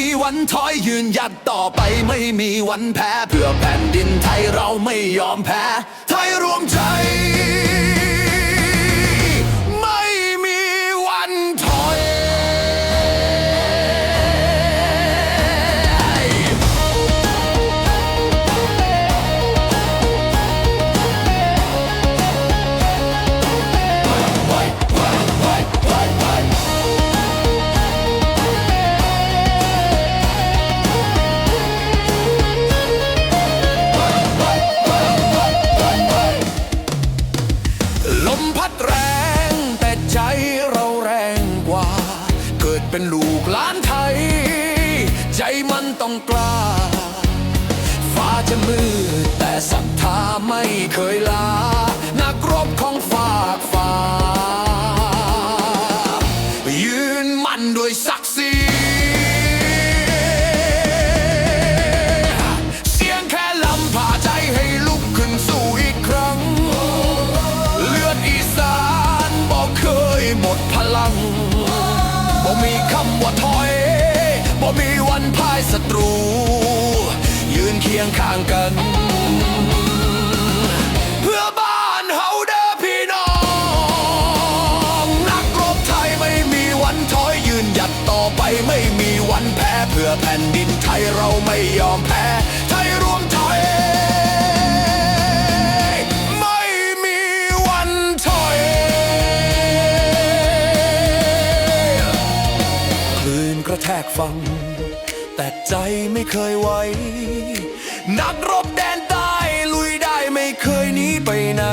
ีวันถอยยืนหยัดต่อไปไม่มีวันแพ้ เพื่อแผ่นดินไทยเราไม่ยอมแพ้ ไทยรวมใจ เป็นลูกหลานไทย ใจมันต้องกล้า ฟ้าจะมืดแต่ศรัทธาไม่เคยลา นักรบของฝากฟ้า ยืนมั่นด้วยศักดิ์ศรีเสียงแค่ลำพาใจให้ลุกขึ้นสู้อีกครั้งเลือดอีสานบอกเคยหมดพลัง มีคำว่าถอยบ่มีวันพ่ายศัตรู ยืนเคียงข้างกัน เพื่อบ้านเฮาเด้อพี่น้อง นักรบไทยไม่มีวันถอยยืนหยัดต่อไปไม่มีวันแพ้ เพื่อแผ่นดินไทยเราไม่ยอมแพ้ ฟัง แต่ใจไม่เคยไหวนักรบแดนใต้ลุยได้ไม่เคยหนีไปไหน